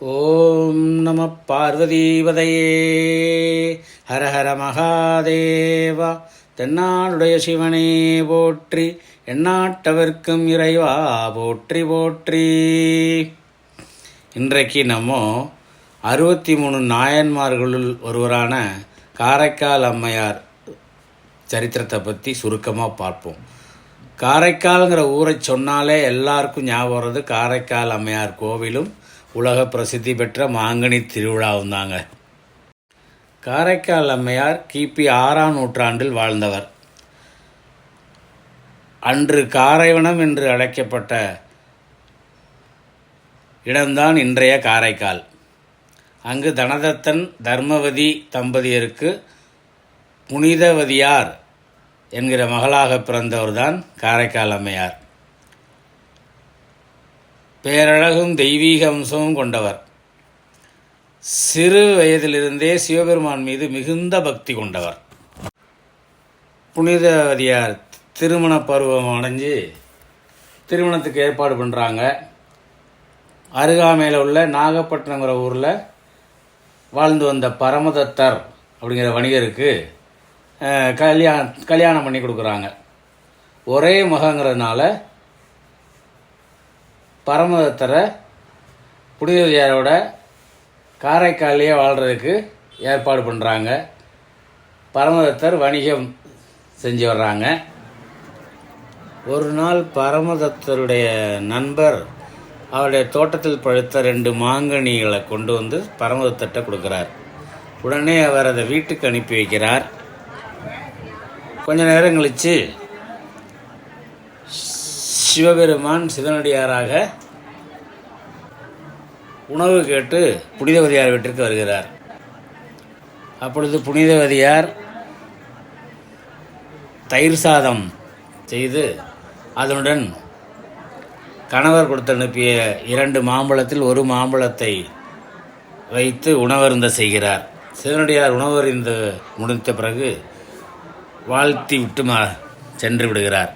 ஓம் நம பார்வதீபதையே. ஹர ஹர மகாதேவா தென்னாளுடைய சிவனே போற்றி எந்நாட்டவர்க்கும் இறைவா போற்றி போற்றி. இன்றைக்கு நம்ம அறுபத்தி மூணு நாயன்மார்களுள் ஒருவரான காரைக்கால் அம்மையார் சரித்திரத்தை பற்றி சுருக்கமாக பார்ப்போம். காரைக்கால்ங்கிற ஊரை சொன்னாலே எல்லாருக்கும் ஞாபகம் வர்றது காரைக்கால் அம்மையார் கோவிலும் உலக பிரசித்தி பெற்ற மாங்கனி திருவிழாவும் தாங்க காரைக்கால் அம்மையார் கிபி ஆறாம் நூற்றாண்டில் வாழ்ந்தவர். அன்று காரைவனம் என்று அழைக்கப்பட்ட இடம்தான் இன்றைய காரைக்கால். அங்கு தனதத்தன் தர்மவதி தம்பதியருக்கு புனிதவதியார் என்கிற மகளாக பிறந்தவர்தான் காரைக்கால் அம்மையார். பேரழகும் தெய்வீக அம்சமும் கொண்டவர். சிறு வயதிலிருந்தே சிவபெருமான் மீது மிகுந்த பக்தி கொண்டவர். புனிதவதியார் திருமண பருவம் அடைஞ்சு திருமணத்துக்கு ஏற்பாடு பண்ணுறாங்க அருகாமையில் உள்ள நாகப்பட்டினங்கிற ஊரில் வாழ்ந்து வந்த பரமதத்தர் அப்படிங்கிற வணிகருக்கு கல்யாணம் கல்யாண கல்யாணம் பண்ணி கொடுக்குறாங்க. ஒரே மகங்கிறதுனால பரமதத்தரை புனிதவியாரோட காரைக்காலையே வாழ்கிறதுக்கு ஏற்பாடு பண்ணுறாங்க பரமதத்தர் வணிகம் செஞ்சு வர்றாங்க. ஒரு நாள் பரமதத்தருடைய நண்பர் அவருடைய தோட்டத்தில் பழுத்த ரெண்டு மாங்கனிகளை கொண்டு வந்து பரமதத்தட்ட கொடுக்குறார். உடனே அவர் அதை வீட்டுக்கு அனுப்பி வைக்கிறார். கொஞ்ச நேரம் கழித்து சிவபெருமான் சிவனடியாராக உணவு கேட்டு புனிதவதியார் வீட்டிற்கு வருகிறார். அப்பொழுது புனிதவதியார் தயிர் சாதம் செய்து அதனுடன் கணவர் கொடுத்து அனுப்பிய இரண்டு மாம்பழத்தில் ஒரு மாம்பழத்தை வைத்து உணவருந்த செய்கிறார். சிவனடியார் உணவறிந்து முடித்த பிறகு வாழ்த்தி விட்டு மா சென்று விடுகிறார்.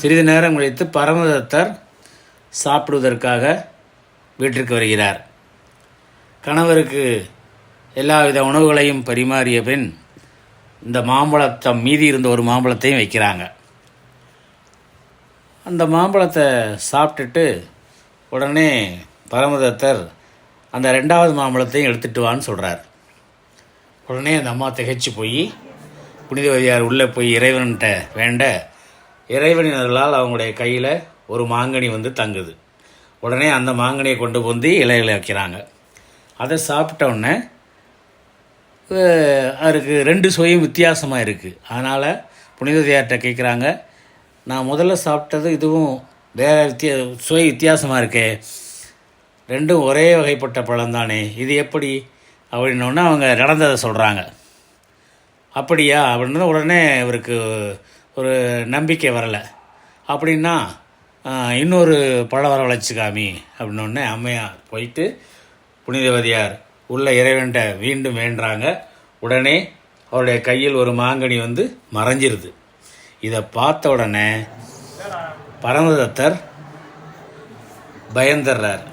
சிறிது நேரம் கழித்து பரமதத்தர் சாப்பிடுவதற்காக வீட்டிற்கு வருகிறார். கணவருக்கு எல்லாவித உணவுகளையும் பரிமாறிய பின் இந்த மாம்பழத்தம் மீதி இருந்த ஒரு மாம்பழத்தையும் வைக்கிறாங்க. அந்த மாம்பழத்தை சாப்பிட்டுட்டு உடனே பரமதத்தர் அந்த ரெண்டாவது மாம்பழத்தையும் எடுத்துட்டு வான்னு சொல்கிறார் உடனே அந்த அம்மா திகைச்சு போய் புனிதவதியார் உள்ளே போய் இறைவன்கிட்ட வேண்ட இறைவனினர்களால் அவங்களுடைய கையில் ஒரு மாங்கனி வந்து தங்குது. உடனே அந்த மாங்கனியை கொண்டு வந்து இலையில வைக்கிறாங்க. அதை சாப்பிட்ட உடனே அதுக்கு ரெண்டு சுவையும் வித்தியாசமாக இருக்குது அதனால் புனிதவதியார்கிட்ட கேட்குறாங்க நான் முதல்ல சாப்பிட்டது இதுவும் வேறு வித்தியா சுவை வித்தியாசமாக இருக்கே. ரெண்டும் ஒரே வகைப்பட்ட பழம் தானே இது எப்படி? அப்படின்னோடனே அவங்க நடந்ததை சொல்கிறாங்க அப்படியா? அப்படின்னு உடனே இவருக்கு ஒரு நம்பிக்கை வரலை. அப்படின்னா இன்னொரு பழ வரவழைச்சு காமி அப்படின்னோடனே அம்மையார் போயிட்டு புனிதவதியார் உள்ள இறைவன்ட்ட மீண்டும் வேண்டுறாங்க. உடனே அவருடைய கையில் ஒரு மாங்கனி வந்து மறைஞ்சிருது. இதை பார்த்த உடனே பரமதத்தர் பயந்துடுறார்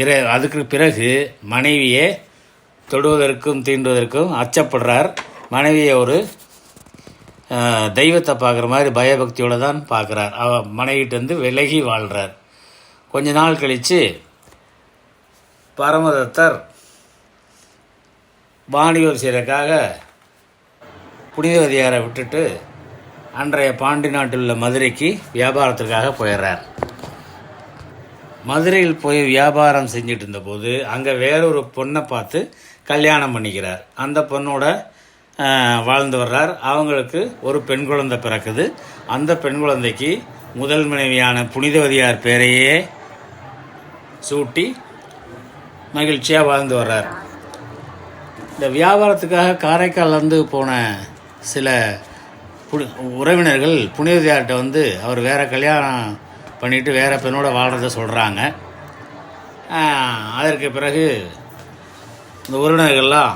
இறை அதுக்கு பிறகு மனைவியை தொடுவதற்கும் தீண்டுவதற்கும் அச்சப்படுறார். மனைவியை ஒரு தெய்வத்தை பார்க்குற மாதிரி பயபக்தியோடு தான் பார்க்குறார். அவ மனைவிட்டேருந்து விலகி வாழ்கிறார் கொஞ்ச நாள் கழித்து பரமதத்தர் வாணிபம் செய்யறதுக்காக புனிதவதியாரை விட்டுட்டு அன்றைய பாண்டி நாட்டில் உள்ள மதுரைக்கு வியாபாரத்திற்காக போயிடுறார் மதுரையில் போய் வியாபாரம் செஞ்சிட்டு இருந்தபோது அங்கே வேறொரு பொண்ணை பார்த்து கல்யாணம் பண்ணிக்கிறார். அந்த பொண்ணோட வாழ்ந்து வர்றார். அவங்களுக்கு ஒரு பெண் குழந்தை பிறக்குது. அந்த பெண் குழந்தைக்கு முதல் மனைவியான புனிதவதியார் பேரையே சூட்டி மகிழ்ச்சியாக வாழ்ந்து வர்றார். இந்த வியாபாரத்துக்காக காரைக்கால்லேருந்து போன சில புனி உறவினர்கள் புனிதவதியார்கிட்ட வந்து அவர் வேறு கல்யாணம் பண்ணிட்டு வேற பெண்ணோட வாழ்கிறத சொல்கிறாங்க அதற்கு பிறகு இந்த உறவினர்கள்லாம்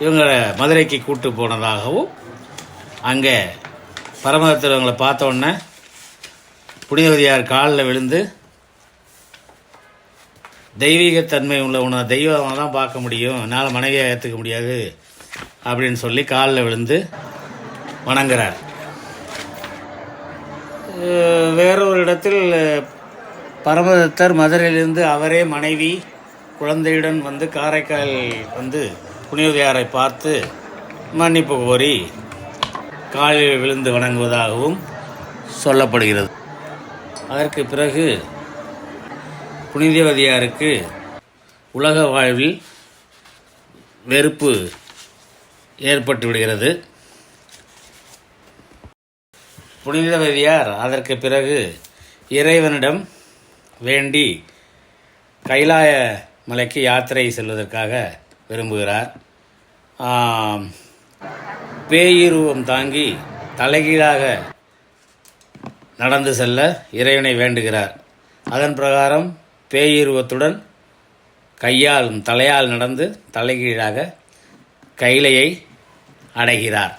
இவங்களை மதுரைக்கு கூட்டு போனதாகவும் அங்கே பரமதத்தில் இவங்களை பார்த்த உடனே புனிதவதியார் காலில் விழுந்து தெய்வீகத்தன்மை உள்ள உன்னை தெய்வமாக தான் பார்க்க முடியும் என்னால் மனைவியாக ஏற்றுக்க முடியாது அப்படின்னு சொல்லி காலில் விழுந்து வணங்குறார். வேறொரு இடத்தில் பரமதத்தர் மதுரையிலிருந்து அவரே மனைவி குழந்தையுடன் வந்து காரைக்கால் வந்து புனிதையாரை பார்த்து மன்னிப்பு கோரி காலில் விழுந்து வணங்குவதாகவும் சொல்லப்படுகிறது. அதற்கு பிறகு புனிதவதியாருக்கு உலக வாழ்வில் வெறுப்பு ஏற்பட்டு விடுகிறது. புனிதவதியார் அதற்கு பிறகு இறைவனிடம் வேண்டி கைலாய மலைக்கு யாத்திரை செல்வதற்காக விரும்புகிறார். பேயுருவம் பேயிருவம் தாங்கி தலைகீழாக நடந்து செல்ல இறைவனை வேண்டுகிறார். அதன் பிரகாரம் பேயிருவத்துடன் கையால் தலையால் நடந்து தலைகீழாக கைலையை அடைகிறார்.